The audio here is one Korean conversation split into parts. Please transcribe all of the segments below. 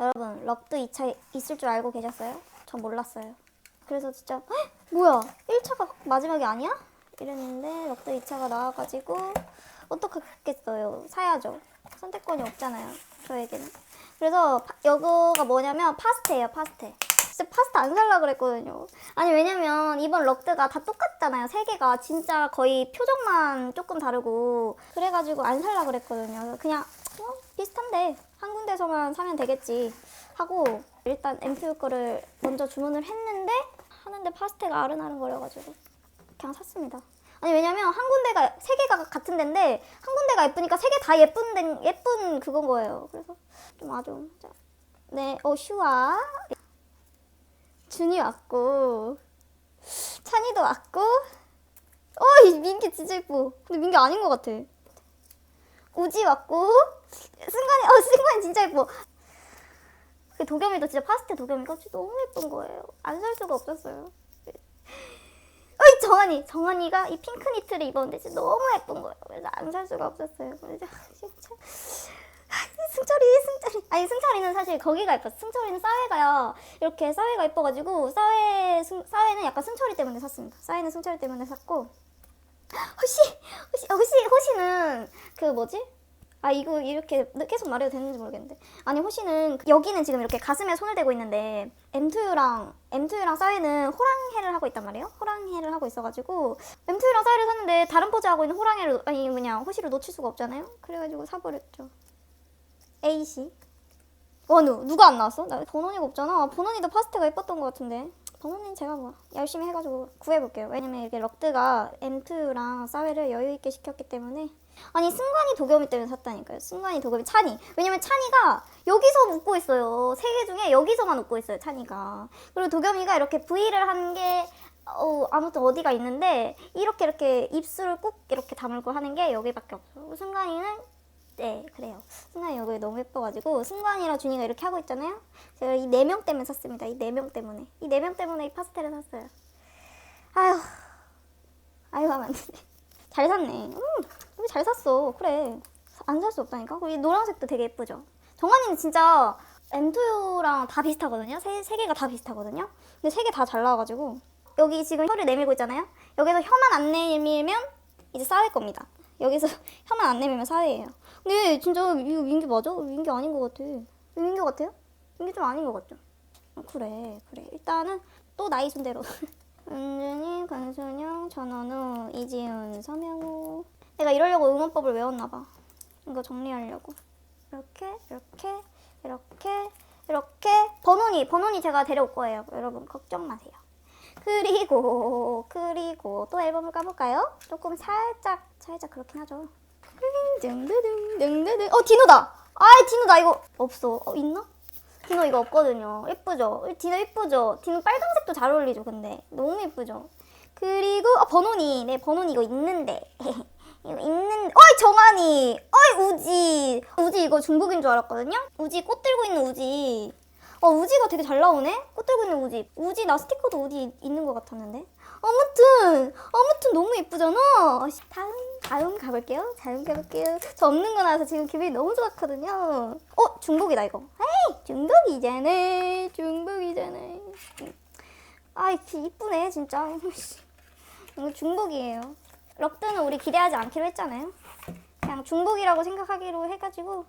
여러분 럭드 2차 있을 줄 알고 계셨어요? 전 몰랐어요. 그래서 진짜 헉, 뭐야 1차가 마지막이 아니야? 이랬는데 럭드 2차가 나와가지고 어떡하겠어요. 사야죠. 선택권이 없잖아요. 저에게는. 그래서 파- 이거가 뭐냐면 파스테예요. 파스테. 진짜 파스타 안 살라 그랬거든요. 아니 왜냐면 이번 럭드가 다 똑같잖아요. 세 개가 진짜 거의 표정만 조금 다르고 그래가지고 안 살라 그랬거든요. 그냥 어, 비슷한데 한 군데서만 사면 되겠지 하고 일단 엠퓨 거를 먼저 주문을 했는데 하는데 파스테가 아른아른거려가지고 그냥 샀습니다. 아니 왜냐면 한 군데가 세 개가 같은 데인데 한 군데가 예쁘니까 세 개 다 예쁜 데, 예쁜 그건 거예요. 그래서 좀 아주 자, 네, 어 슈아 준이 왔고 찬이도 왔고 어이 민기 진짜 예뻐. 근데 민기 아닌 것 같아. 우지 왔고 승관이 어 승관이 진짜 예뻐. 그 도겸이도 진짜 파스텔 도겸이가 진짜 너무 예쁜 거예요. 안 살 수가 없었어요. 어이 정한이 정한이가 이 핑크 니트를 입었는데 진짜 너무 예쁜 거예요. 그래서 안 살 수가 없었어요. 진짜 승철이 승철이 아니 승철이는 사실 거기가 예뻤어. 승철이는 사회가요. 이렇게 사회가 예뻐가지고 사회 승, 사회는 약간 승철이 때문에 샀습니다. 사회는 승철이 때문에 샀고 호시 호시 어, 호시 호시는 그 뭐지? 아 이거 이렇게 계속 말해도 되는지 모르겠는데. 아니 호시는 여기는 지금 이렇게 가슴에 손을 대고 있는데 M2랑 M2랑 사회는 호랑해를 하고 있단 말이에요. 호랑해를 하고 있어가지고 M2랑 사회를 샀는데 다른 포즈 하고 있는 호랑해를 놓- 아니 그냥 호시를 놓칠 수가 없잖아요. 그래가지고 사버렸죠. A씨. 원우 누가 안 나왔어? 나 번원이가 없잖아. 번원이도 파스텔가 예뻤던 것 같은데 번원이는 제가 뭐 열심히 해가지고 구해볼게요 왜냐면 이게 럭드가 M2랑 사회를 여유있게 시켰기 때문에 아니 승관이 도겸이 때문에 샀다니까요. 승관이 도겸이 찬이. 왜냐면 찬이가 여기서 웃고 있어요. 세 개 중에 여기서만 웃고 있어요. 찬이가. 그리고 도겸이가 이렇게 V를 한게 어, 아무튼 어디가 있는데 이렇게 이렇게 입술을 꾹 이렇게 다물고 하는 게 여기밖에 없어요. 승관이는 네 그래요. 승관이 여기 너무 예뻐가지고 승관이랑 준이가 이렇게 하고 있잖아요. 제가 이 네 명 때문에 샀습니다. 이 네 명 때문에 이 네 명 때문에 이 파스텔을 샀어요. 아휴 아유 하면 안 되네. 잘 샀네. 음, 여기 잘 샀어. 그래. 안 살 수 없다니까. 그리고 이 노란색도 되게 예쁘죠. 정한이는 진짜 M2랑 다 비슷하거든요. 세, 세 개가 다 비슷하거든요. 근데 세 개 다 잘 나와가지고 여기 지금 혀를 내밀고 있잖아요. 여기서 혀만 안 내밀면 이제 싸회 겁니다. 여기서 혀만 안 내밀면 사회예요. 근데 진짜 이거 민규 맞아? 민규 아닌 것 같아. 민규 같아요? 민규 좀 아닌 것 같죠? 어, 그래 그래. 일단은 또 나이 순대로. 은준이, 권순영, 전원우, 이지훈, 서명우. 내가 이러려고 응원법을 외웠나 봐. 이거 정리하려고. 이렇게, 이렇게, 이렇게, 이렇게. 번호니, 번호니 제가 데려올 거예요. 여러분 걱정 마세요. 그리고, 그리고 또 앨범을 까볼까요? 조금 살짝, 살짝 그렇긴 하죠. 둥두둥. 어, 디노다! 아이, 디노다, 이거. 없어. 어, 있나? 디노 이거 없거든요. 예쁘죠? 디노 예쁘죠? 디노 빨간색도 잘 어울리죠, 근데. 너무 예쁘죠? 그리고, 아, 번호니. 네, 번호니 이거 있는데. 이거 있는, 어이, 정한이! 어이, 우지! 우지 이거 중국인 줄 알았거든요? 우지 꽃 들고 있는 우지. 어, 우지가 되게 잘 나오네? 꽃 들고 있는 우지. 우지, 나 스티커도 우지 있는 것 같았는데? 아무튼, 아무튼 너무 예쁘잖아. 다음, 다음 가볼게요. 다음 가볼게요. 저 없는 거 나와서 지금 기분이 너무 좋았거든요. 어, 중복이다, 이거. 에이, 중복이잖아. 중복이잖아. 아, 이쁘네, 진짜. 이거 중복이에요. 럭드는 우리 기대하지 않기로 했잖아요. 그냥 중복이라고 생각하기로 해가지고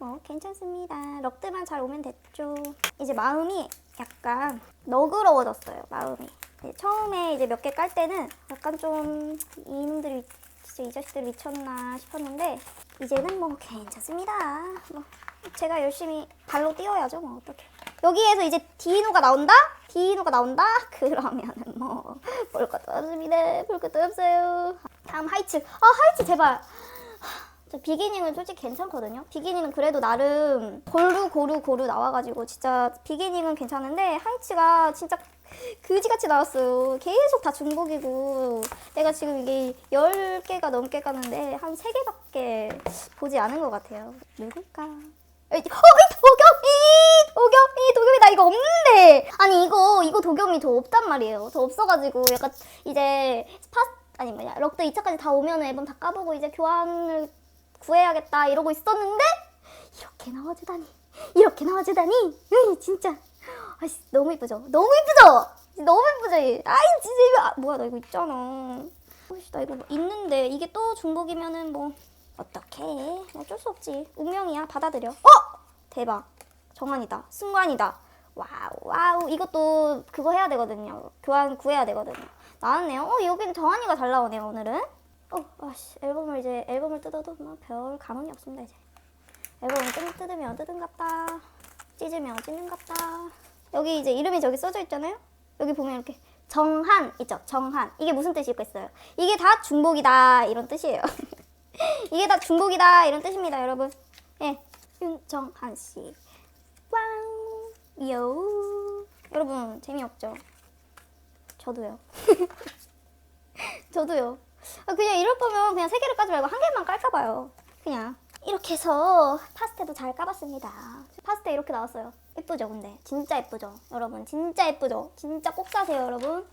뭐 괜찮습니다. 럭드만 잘 오면 됐죠. 이제 마음이 약간 너그러워졌어요. 마음이. 이제 처음에 이제 몇 개 깔 때는 약간 좀 이놈들이 진짜 이 자식들 미쳤나 싶었는데 이제는 뭐 괜찮습니다. 뭐 제가 열심히 발로 뛰어야죠. 뭐 어떻게. 여기에서 이제 디노가 나온다? 디노가 나온다? 그러면은 뭐 볼 것도 없습니다. 볼 것도 없어요. 다음 하이츠. 아 하이츠 제발. 저 비기닝은 솔직히 괜찮거든요. 비기닝은 그래도 나름 고루 고루 고루 나와가지고 진짜 비기닝은 괜찮은데 하이츠가 진짜 그지같이 나왔어요. 계속 다 중복이고 내가 지금 이게 10개가 넘게 가는데 한 3개밖에 보지 않은 것 같아요. 누굴까? 어, 이 도겸이! 도겸이! 도겸이 나 이거 없는데! 아니 이거 이거 도겸이 더 없단 말이에요. 더 없어가지고 약간 이제 스파 아니 뭐냐 럭드 2차까지 다 오면 앨범 다 까보고 이제 교환을 구해야겠다 이러고 있었는데 이렇게 나와주다니 이렇게 나와주다니. 으이, 진짜. 아씨 너무 이쁘죠? 너무 이쁘죠? 너무 이쁘죠? 얘. 아이 진짜 이거 아, 뭐야 나 이거 있잖아. 아씨 나 이거 뭐 있는데 이게 또 중복이면은 뭐 어떡해? 어쩔 수 없지. 운명이야. 받아들여. 어? 대박. 정한이다. 승관이다. 와우 와우. 이것도 그거 해야 되거든요. 교환 구해야 되거든요. 나왔네요. 어 여긴 정한이가 잘 나오네요 오늘은. 어 아씨 앨범을 이제 앨범을 뜯어도 뭐 별 감흥이 없습니다 이제. 앨범을 뜯, 뜯으면 뜯은갑다 찢으면 찢는갑다. 여기 이제 이름이 저기 써져 있잖아요? 여기 보면 이렇게 정한 있죠? 정한. 이게 무슨 뜻이겠어요? 이게 다 중복이다 이런 뜻이에요. 이게 다 중복이다 이런 뜻입니다 여러분. 예 윤정한 씨. 왕요 여러분 재미없죠? 저도요. 저도요 아, 그냥 이럴 거면 그냥 세 개를 까지 말고 한 개만 깔까 봐요. 그냥. 이렇게 해서 파스텔도 잘 까봤습니다. 파스텔 이렇게 나왔어요. 예쁘죠 근데? 진짜 예쁘죠? 여러분 진짜 예쁘죠? 진짜 꼭 사세요 여러분.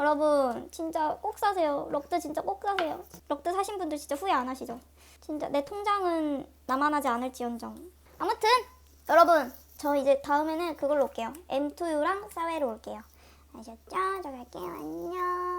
여러분 진짜 꼭 사세요. 럭드 진짜 꼭 사세요. 럭드 사신 분들 진짜 후회 안 하시죠? 진짜 내 통장은 나만하지 않을지언정. 아무튼 여러분 저 이제 다음에는 그걸로 올게요. M2U랑 사웨로 올게요. 아셨죠? 저 갈게요. 안녕